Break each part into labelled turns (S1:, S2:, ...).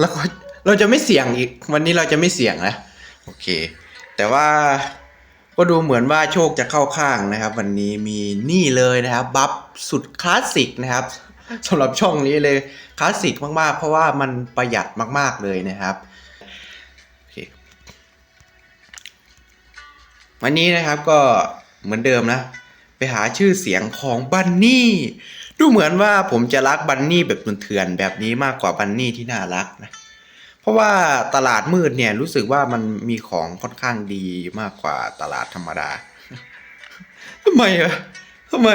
S1: แล้วก็เราจะไม่เสี่ยงอีก วันนี้เราจะไม่เสี่ยงนะโอเค แต่ว่าก็ดูเหมือนว่าโชคจะเข้าข้างนะครับ วันนี้มีนี่เลยนะครับบัฟสุดคลาสสิกนะครับสำหรับช่องนี้เลยคลาสสิกมากๆ เพราะว่ามันประหยัดมากๆเลยนะครับวันนี้นะครับก็เหมือนเดิมนะ ไปหาชื่อเสียงของบันนี่ ดูเหมือนว่าผมจะรักบันนี่แบบเถื่อนๆแบบนี้มากกว่าบันนี่ที่น่ารักนะ เพราะว่าตลาดมืดเนี่ยรู้สึกว่ามันมีของค่อนข้างดีมากกว่าตลาดธรรมดาทำไมอะทำไม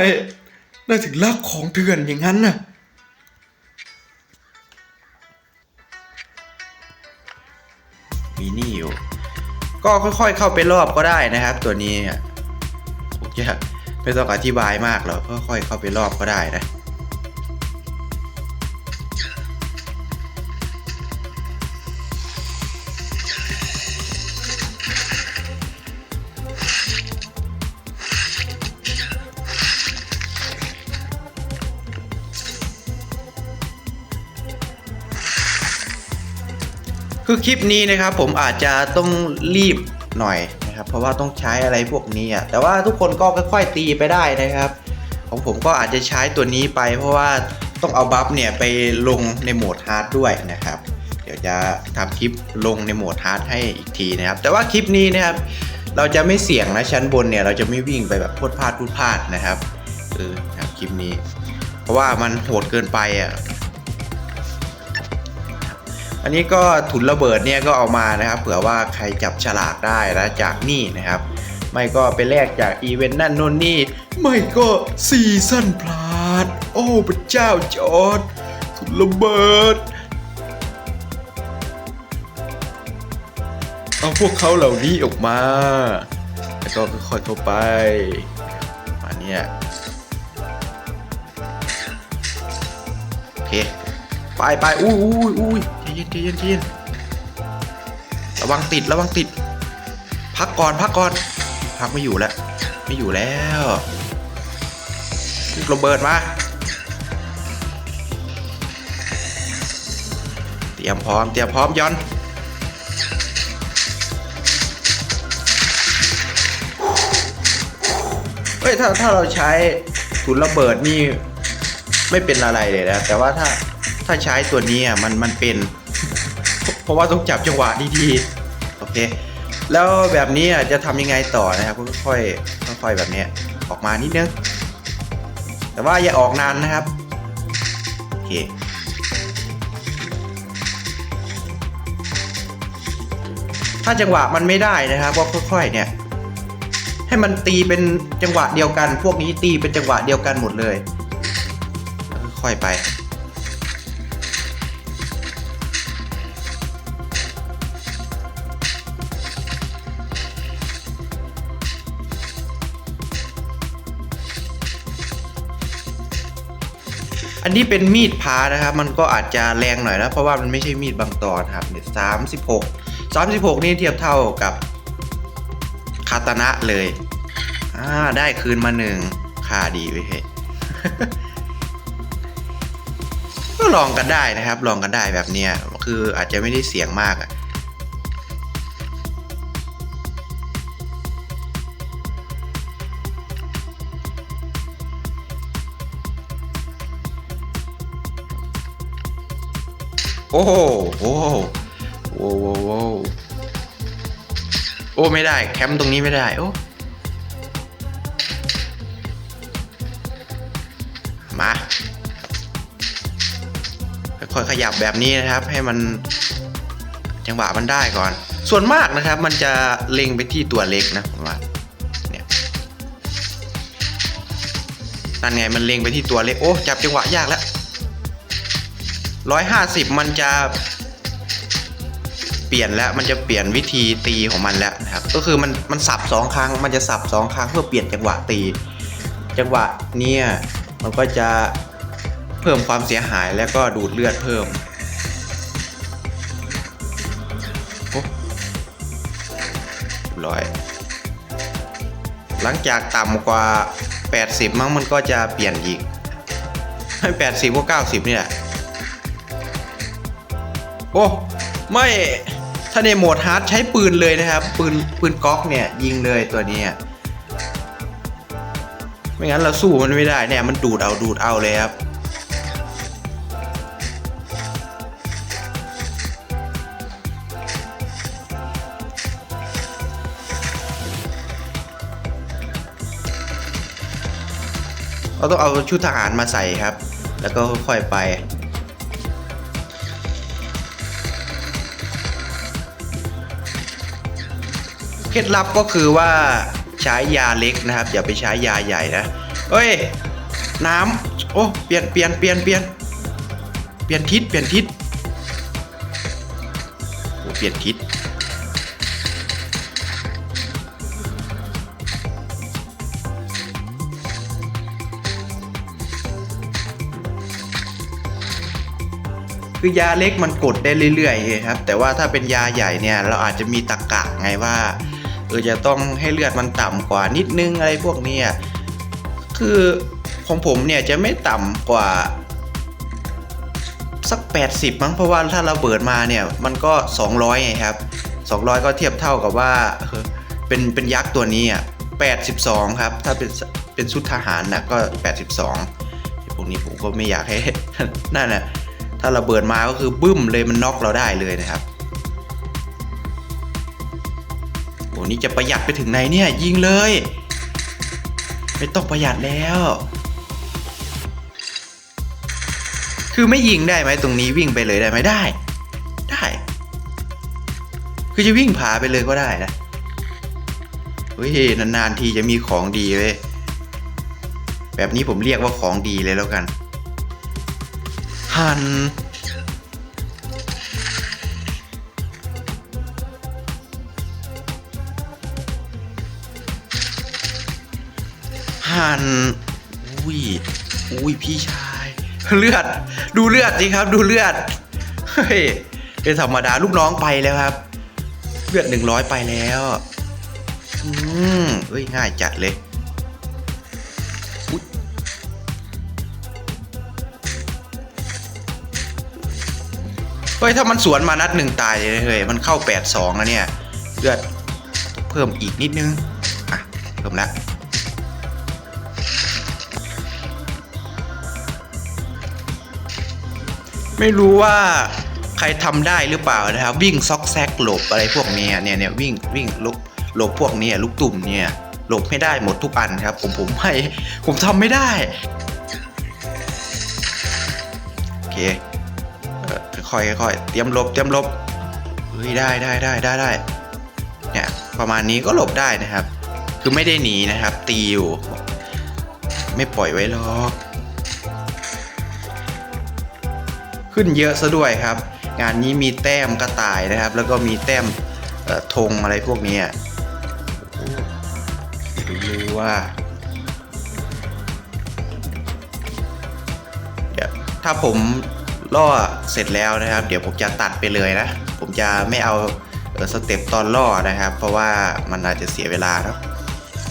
S1: น่าถึงรักของเถื่อนอย่างนั้นน่ะมีนี่อยู่ ก็ค่อยๆเข้าไปรอบก็ได้นะครับ ตัวนี้อะผมจะ ไม่ต้องอธิบายมากหรอกค่อยๆเข้าไปรอบก็ได้นะคือคลิปนี้นะครับผมอาจจะต้องรีบหน่อย นะครับ เพราะว่าต้องใช้อะไรพวกนี้อะแต่ว่าทุกคนก็ค่อยๆตีไปได้นะครับ ของผมก็อาจจะใช้ตัวนี้ไป เพราะว่าต้องเอาบัฟเนี่ยไปลงในโหมดฮาร์ดด้วยนะครับ เดี๋ยวจะทำคลิปลงในโหมดฮาร์ดให้อีกทีนะครับ แต่ว่าคลิปนี้นะครับ เราจะไม่เสี่ยงนะชั้นบนเนี่ยเราจะไม่วิ่งไปแบบพดพลาดพลดพลาดนะครับเออครับคลิปนี้ เพราะว่ามันโหดเกินไปอะ อันนี้ก็ถุนระเบิดเนี่ยก็เอามานะครับ เผื่อว่าใครจับฉลากได้นะจากนี่นะครับ ไม่ก็ไปแลกจากอีเวนต์นั่นนู่นนี่ ไม่ก็ซีซั่นพลาด โอ้พระเจ้าจอร์ดถุนระเบิดเอาพวกเขาเหล่านี้ออกมา แล้วก็ค่อยๆเข้าไป มาเนี่ยโอเค ไปไปอุ้ยอุ้ยอุ้ย เย็นใจเย็นใจเย็นระวังติดระวังติด พักก่อนพักก่อนพักไม่อยู่แล้วไม่อยู่แล้วลูกระเบิดมาเตรียมพร้อมเตรียมพร้อมย้อนเฮ้ยถ้าถ้าเราใช้ถุนระเบิดนี่ไม่เป็นอะไรเลยนะแต่ว่าถ้า ถ้าใช้ตัวนี้อะมันมันเป็น เพราะว่าต้องจับจังหวะดีๆโอเค แล้วแบบนี้อะจะทำยังไงต่อนะครับก็ค่อยๆค่อยๆแบบเนี้ยออกมานิดนึงแต่ว่าอย่าออกนานนะครับโอเคถ้าจังหวะมันไม่ได้นะครับก็ค่อยๆเนี่ยให้มันตีเป็นจังหวะเดียวกัน พวกนี้ตีเป็นจังหวะเดียวกันหมดเลย ค่อยไป นนี้เป็นมีดพานะครับ มันก็อาจจะแรงหน่อยนะเพราะว่ามันไม่ใช่มีดบางตอนครับเนี่ยสามสิบหกสามสิบหกนี่เทียบเท่ากับคาตานะเลยอ่าได้คืนมาหนึ่งค่าดีเว้ยเฮ้ยก็ลองกันได้นะครับ ลองกันได้แบบเนี้ยคืออาจจะไม่ได้เสียงมากอะ โอ้โหโอ้โหโอ้โหโอ้โอ้ไม่ได้ แคมป์ตรงนี้ไม่ได้ โอ้ มา ค่อยขยับแบบนี้นะครับ ให้มันจังหวะมันได้ก่อน ส่วนมากนะครับ มันจะเล็งไปที่ตัวเล็กนะผมว่าเนี่ยนั่นไงมันเล็งไปที่ตัวเล็ก โอ้ จับจังหวะยากแล้ว ร้อยห้าสิบมันจะเปลี่ยนแล้วมันจะเปลี่ยนวิธีตีของมันแล้วนะครับ ก็คือมันมันสับสองครั้ง มันจะสับสองครั้งเพื่อเปลี่ยนจังหวะตี จังหวะเนี่ยมันก็จะเพิ่มความเสียหายแล้วก็ดูดเลือดเพิ่มร้อยหลังจากต่ำกว่า 80 มั้งมันก็จะเปลี่ยนอีกให้80ก็90 นี่แหละ โอ้ไม่ถ้าในโหมดฮาร์ดใช้ปืนเลยนะครับ ปืนปืนก๊อกเนี่ย ยิงเลยตัวนี้ไม่งั้นเราสู้มันไม่ได้เนี่ยมันดูดเอาดูดเอาเลยครับเราต้องเอาชุดทหารมาใส่ครับ แล้วก็ค่อยไป เคล็ดลับก็คือว่าใช้ยาเล็กนะครับ อย่าไปใช้ยาใหญ่นะเอ้ย น้ำโอ้เปลี่ยนเปลี่ยนเปลี่ยนเปลี่ยนเปลี่ยนทิศเปลี่ยนทิศโอ้เปลี่ยนทิศคือยาเล็กมันกดได้เรื่อยๆครับ แต่ว่าถ้าเป็นยาใหญ่เนี่ย เราอาจจะมีตะกะไงว่า เออจะต้องให้เลือดมันต่ำกว่านิดนึงอะไรพวกนี้คือของผมเนี่ยจะไม่ต่ำกว่าสัก 80 มั้งเพราะว่าถ้าเราเบิดมาเนี่ยมันก็ 200ไงครับ 200 ก็เทียบเท่ากับว่าเป็นเป็นยักษ์ตัวนี้อะ82 ครับ ถ้าเป็นเป็นชุดทหารนะก็ 82พวกนี้ผมก็ไม่อยากให้นั่นแหละถ้าเราเบิดมาก็คือบึ้มเลยมันน็อกเราได้เลยนะครับ อ้นี่จะประหยัดไปถึงไหนเนี่ยยิงเลย ไม่ต้องประหยัดแล้ว คือไม่ยิงได้ไหมตรงนี้วิ่งไปเลยได้ไหมได้ ได้ คือจะวิ่งผาไปเลยก็ได้นะเฮ้ยนานๆทีจะมีของดีเว้ยแบบนี้ผมเรียกว่าของดีเลยแล้วกัน หันันอุ้ยอุ้ยพี่ชาย เลือด ดูเลือดสิครับ ดูเลือดเฮ้ยเป็นธรรมดาลูกน้องไปแล้วครับ เลือดหนึ่งร้อยไปแล้วอืมเอ้ยง่ายจัดเลยเฮ้ยถ้ามันสวนมานัดหนึ่งตายเลยเฮ้ยมันเข้าแปดสองแล้วเนี่ย เลือดเพิ่มอีกนิดนึง อะเพิ่มแล้ว ไม่รู้ว่าใครทำได้หรือเปล่านะครับ วิ่งซอกแซกหลบอะไรพวกเนี้ยเนี่ยเนี่ยวิ่งวิ่งหลบหลบพวกเนี้ยลูกตุ่มเนี่ยหลบไม่ได้หมดทุกอันครับ ผมผมไม่ผมทำไม่ได้โอเคค่อยๆค่อยเตรียมหลบเตรียมหลบเฮ้ยได้ได้ได้ได้ได้เนี่ยประมาณนี้ก็หลบได้นะครับ คือไม่ได้หนีนะครับ ตีอยู่ ไม่ปล่อยไว้หรอก ขึ้นเยอะซะด้วยครับ งานนี้มีแต้มกระต่ายนะครับ แล้วก็มีแต้มธงอะไรพวกนี้ดูว่าถ้าผมล่อเสร็จแล้วนะครับ เดี๋ยวผมจะตัดไปเลยนะ ผมจะไม่เอาสเต็ปตอนล่อนะครับ เพราะว่ามันอาจจะเสียเวลาเนอะ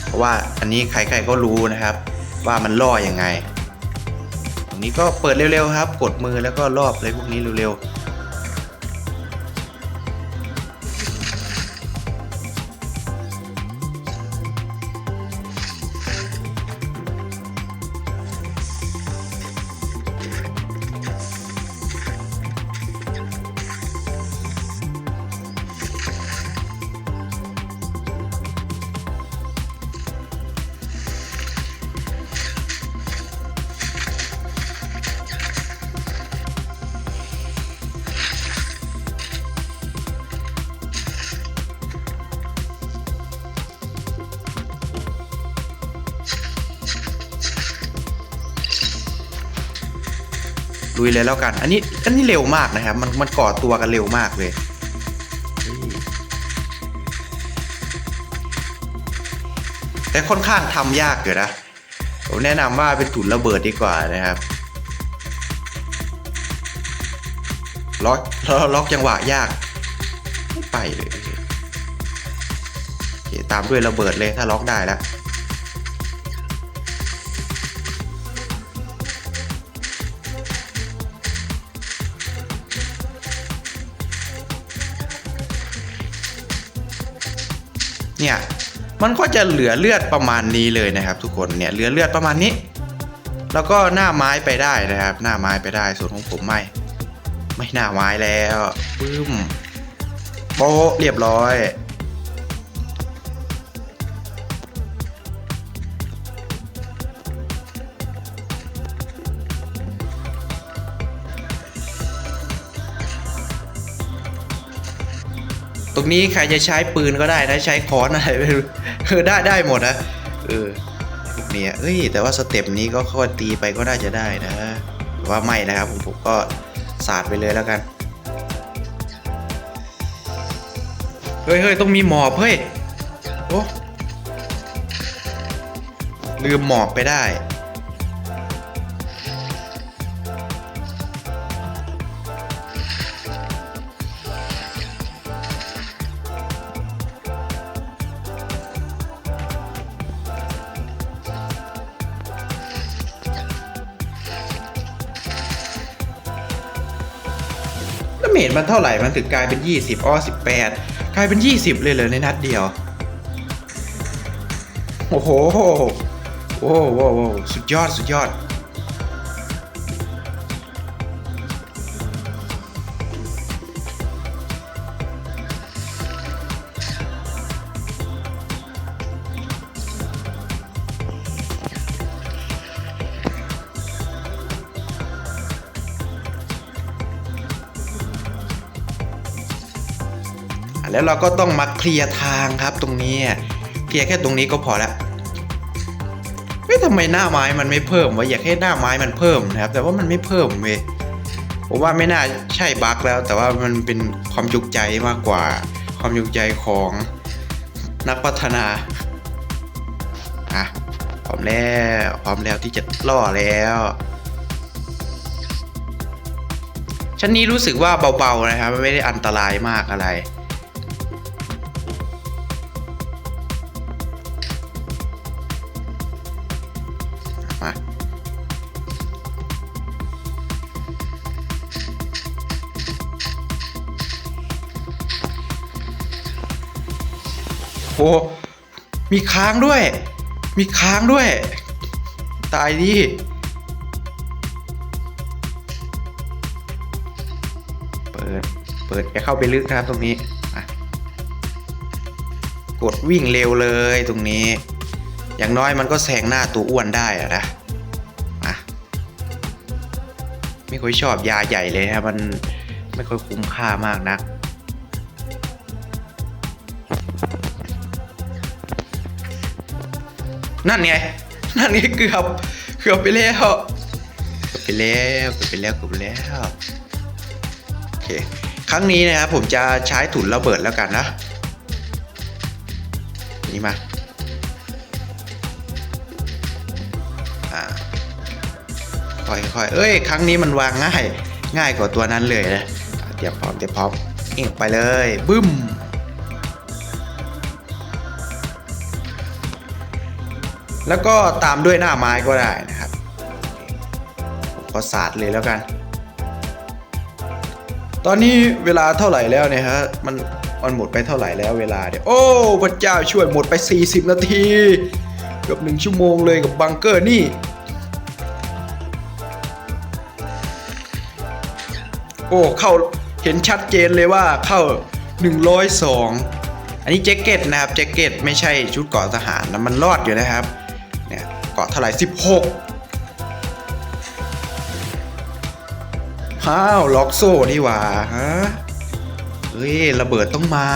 S1: เพราะว่าอันนี้ใครๆก็รู้นะครับ ว่ามันล่อยังไง นี้ก็เปิดเร็วๆครับ กดมือแล้วก็รอบอะไรพวกนี้เร็วๆ ลุยเลยแล้วกัน อันนี้อันนี้เร็วมากนะครับ มันมันก่อตัวกันเร็วมากเลยแต่ค่อนข้างทำยากอยู่นะผมแนะนำว่าเป็นถุนระเบิดดีกว่านะครับล็อกล็อกจังหวะยากไม่ไปเลยตามด้วยระเบิดเลยถ้าล็อกได้แล้ว เนี่ยมันก็จะเหลือเลือดประมาณนี้เลยนะครับ ทุกคนเนี่ยเหลือเลือดประมาณนี้ แล้วก็หน้าไม้ไปได้นะครับ หน้าไม้ไปได้ส่วนของผมไม่ไม่หน้าไม้แล้วปึ้มโป๊ะเรียบร้อย ตรงนี้ใครจะใช้ปืนก็ได้นะใช้ค้อนอะไรไม่รู้เออได้ได้หมดนะเออเนี้ยเอ้ยแต่ว่าสเต็ปนี้ก็ค่อยตีไปก็น่าจะได้นะว่าไม่นะครับผมผมก็สาดไปเลยแล้วกันเฮ้ยเฮ้ยต้องมีหมอบเฮ้ยโอ้ลืมหมอบไปได้ มันเท่าไหร่มันถึงกลายเป็น 20อ้อ18 กลายเป็น 20 เลยเลยในนัดเดียว โอ้โห โอ้โหสุดยอดสุดยอด แล้วเราก็ต้องมาเคลียร์ทางครับตรงนี้เคลียร์แค่ตรงนี้ก็พอแล้วเฮ้ยทำไมหน้าไม้มันไม่เพิ่มวะอยากให้หน้าไม้มันเพิ่มนะครับ แต่ว่ามันไม่เพิ่มเว้ยผมว่าไม่น่าใช่บั๊กแล้ว แต่ว่ามันเป็นความจุกใจมากกว่า ความจุกใจของนักพัฒนาอะพร้อมแล้วพร้อมแล้วที่จะล่อแล้วชั้นนี้รู้สึกว่าเบาๆนะครับไม่ได้อันตรายมากอะไร มีค้างด้วย มีค้างด้วย ตายดิเปิด เปิดแกเข้าไปลึกนะครับตรงนี้ กดวิ่งเร็วเลยตรงนี้ อย่างน้อยมันก็แซงหน้าตัวอ้วนได้อะนะไม่ค่อยชอบยาใหญ่เลยนะครับมันไม่ค่อยคุ้มค่ามากนัก นั่นไง นั่นไงเกือบ เกือบไปแล้วเกือบไปแล้วเกือบไปแล้วเกือบไปแล้วโอเคครั้งนี้นะครับผมจะใช้ถุนระเบิดแล้วกันนะ นี่มาค่อยค่อยเอ้ย ครั้งนี้มันวางง่าย ง่ายกว่าตัวนั้นเลยนะอะเตรียมพร้อมเตรียมพร้อมเอียงไปเลยบึ้ม แล้วก็ตามด้วยหน้าไม้ก็ได้นะครับผมก็สาดเลยแล้วกัน ตอนนี้เวลาเท่าไหร่แล้วเนี่ยฮะมันมันหมดไปเท่าไหร่แล้วเวลาเนี่ยโอ้พระเจ้าช่วยหมดไป 40 นาทีเกือบหนึ่งชั่วโมงเลยกับบังเกอร์นี่โอ้เข้าเห็นชัดเจนเลยว่าเข้า 102 อันนี้แจ็คเก็ตนะครับแจ็คเก็ตไม่ใช่ชุดกราะทหารนะมันรอดอยู่นะครับาะเท่าไหร่16 อ้าว ล็อกโซ่นี่หว่าฮะเฮ้ย ระเบิดต้องมา